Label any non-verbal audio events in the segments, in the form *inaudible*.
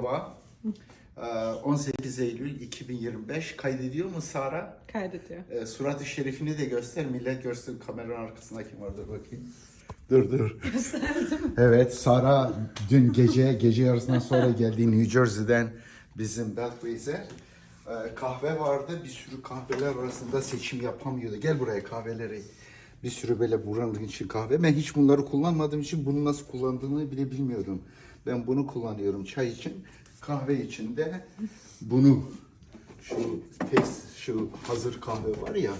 Merhaba. Ee, 18 Eylül 2025 kaydediyor mu Sara? Kaydediyor. Ee, surat-ı şerifini de göster. Millet görsün kameranın arkasında kim vardır bakayım. Dur dur. *laughs* evet Sara dün gece gece yarısından sonra geldi New Jersey'den bizim Beltway'e. Ee, kahve vardı. Bir sürü kahveler arasında seçim yapamıyordu. Gel buraya kahveleri. Bir sürü böyle buranın için kahve. Ben hiç bunları kullanmadığım için bunu nasıl kullandığını bile bilmiyorum. Ben bunu kullanıyorum çay için. Kahve için de bunu şu test şu hazır kahve var ya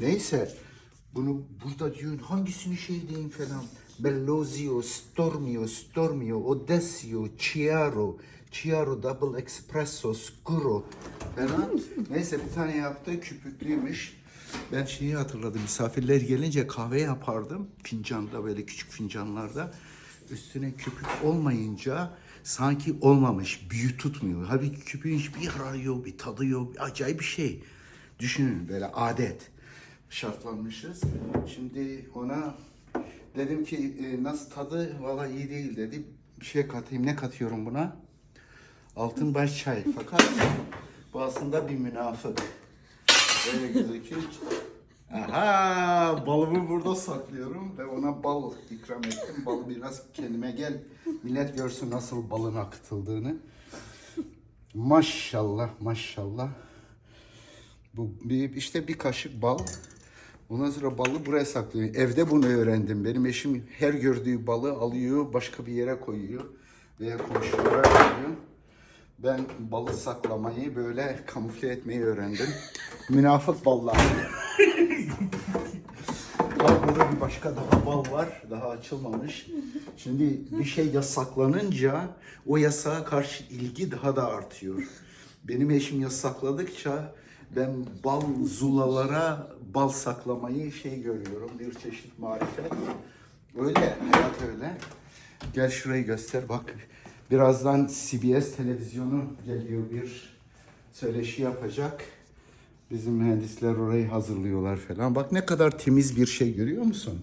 neyse bunu burada diyor hangisini şey diyeyim falan Bellozio, Stormio, Stormio, Odessio, Chiaro, Chiaro Double Espresso, Scuro falan. Neyse bir tane yaptı küpüklüymüş. Ben şeyi hatırladım misafirler gelince kahve yapardım fincanda böyle küçük fincanlarda. Üstüne köpük olmayınca sanki olmamış, büyü tutmuyor. Halbuki köpüğün hiçbir yararı yok, bir tadı yok, bir acayip bir şey. Düşünün böyle adet şartlanmışız. Şimdi ona dedim ki e, nasıl tadı valla iyi değil dedi. Bir şey katayım. Ne katıyorum buna? Altın baş çay. Fakat bu aslında bir münafık. Böyle gözüküyor. Aha balımı burada saklıyorum ve ona bal ikram ettim. Bal biraz kendime gel. Millet görsün nasıl balın akıtıldığını. Maşallah maşallah. Bu bir, işte bir kaşık bal. Ondan sonra balı buraya saklıyor. Evde bunu öğrendim. Benim eşim her gördüğü balı alıyor, başka bir yere koyuyor veya komşulara koyuyor. Ben balı saklamayı böyle kamufle etmeyi öğrendim. Münafık ballar. Başka daha bal var. Daha açılmamış. Şimdi bir şey yasaklanınca o yasağa karşı ilgi daha da artıyor. Benim eşim yasakladıkça ben bal zulalara bal saklamayı şey görüyorum. Bir çeşit marifet. Öyle, hayat öyle. Gel şurayı göster bak. Birazdan CBS televizyonu geliyor bir söyleşi yapacak. Bizim mühendisler orayı hazırlıyorlar falan. Bak ne kadar temiz bir şey görüyor musun?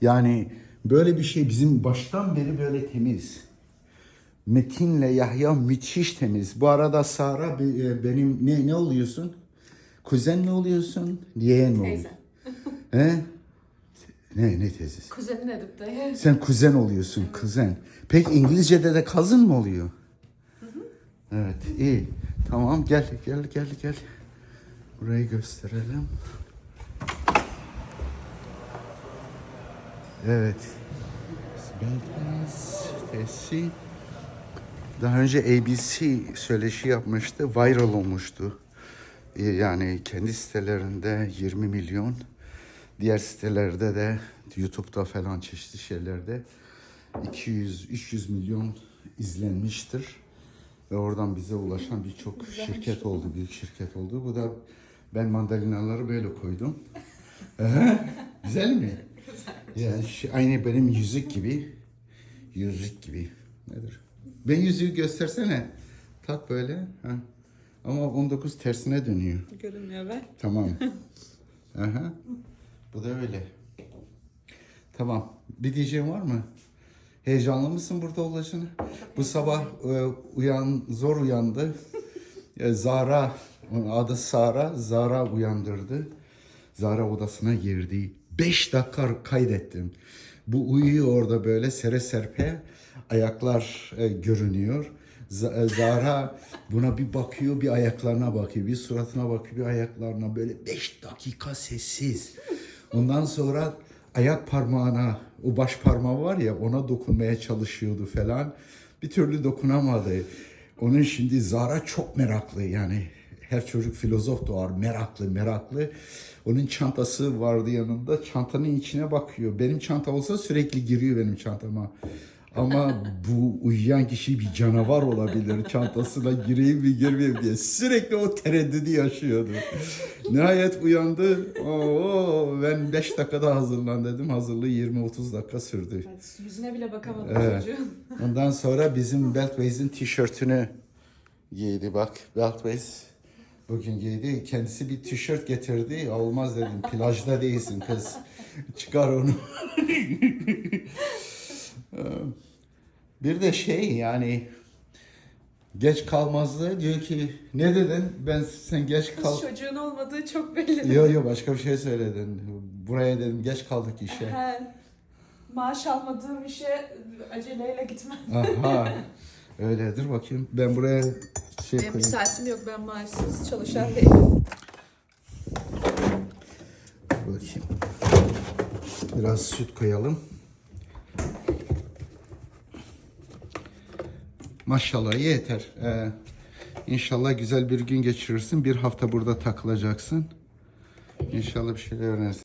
Yani böyle bir şey bizim baştan beri böyle temiz. Metin'le Yahya müthiş temiz. Bu arada Sara e, benim ne ne oluyorsun? Kuzen mi oluyorsun? Yeğen mi oluyorsun? He? Ne ne teyzesi? Kuzenin Edip dayı. Sen kuzen oluyorsun, kuzen. Peki İngilizce'de de cousin mı oluyor? Evet, iyi. Tamam, gel, gel, gel, gel. Burayı gösterelim. Evet. Tesi. Daha önce ABC söyleşi yapmıştı, viral olmuştu. Ee, Yani kendi sitelerinde 20 milyon, diğer sitelerde de YouTube'da falan çeşitli şeylerde 200-300 milyon izlenmiştir. Ve oradan bize ulaşan birçok şirket oldu, büyük şirket oldu. Bu da ben mandalinaları böyle koydum. *laughs* Güzel mi? Yani şu- aynı benim yüzük gibi. Yüzük gibi. Nedir? Ben yüzüğü göstersene. Tak böyle. Ha. Ama 19 tersine dönüyor. Görünmüyor be. Tamam. *laughs* Aha. Bu da öyle. Tamam. Bir diyeceğin var mı? Heyecanlı mısın burada olacağını? Bu sabah e, uyan zor uyandı. E, Zara, onun adı Sara, Zara uyandırdı. Zara odasına girdi. Beş dakika kaydettim. Bu uyuyor orada böyle sere serpe. Ayaklar e, görünüyor. E, Zara buna bir bakıyor, bir ayaklarına bakıyor, bir suratına bakıyor, bir ayaklarına böyle beş dakika sessiz. Ondan sonra ayak parmağına, o baş parmağı var ya ona dokunmaya çalışıyordu falan. Bir türlü dokunamadı. Onun şimdi Zara çok meraklı yani her çocuk filozof doğar meraklı meraklı. Onun çantası vardı yanında çantanın içine bakıyor. Benim çanta olsa sürekli giriyor benim çantama. Ama bu uyuyan kişi bir canavar olabilir. Çantasına gireyim mi girmeyeyim diye. Sürekli o tereddüdü yaşıyordu. Nihayet uyandı. Oo, ben 5 dakikada hazırlan dedim. Hazırlığı 20-30 dakika sürdü. Evet, yüzüne bile bakamadım Evet. çocuğun. *laughs* Ondan sonra bizim Beltways'in tişörtünü giydi bak. Beltways bugün giydi. Kendisi bir tişört getirdi. Olmaz dedim. Plajda değilsin kız. Çıkar onu. *laughs* Bir de şey yani geç kalmazdı diyor ki ne dedin ben sen geç kal. Kız çocuğun olmadığı çok belli. Yo yo başka bir şey söyledin. Buraya dedim geç kaldık işe. He. Maaş almadığım işe aceleyle gitmem. Aha. *laughs* Öyledir bakayım. Ben buraya şey Benim koyayım. saatim yok. Ben maaşsız çalışan değilim. Bakayım. Biraz süt koyalım. Maşallah yeter. Ee, inşallah güzel bir gün geçirirsin. Bir hafta burada takılacaksın. İnşallah bir şeyler öğrenirsin.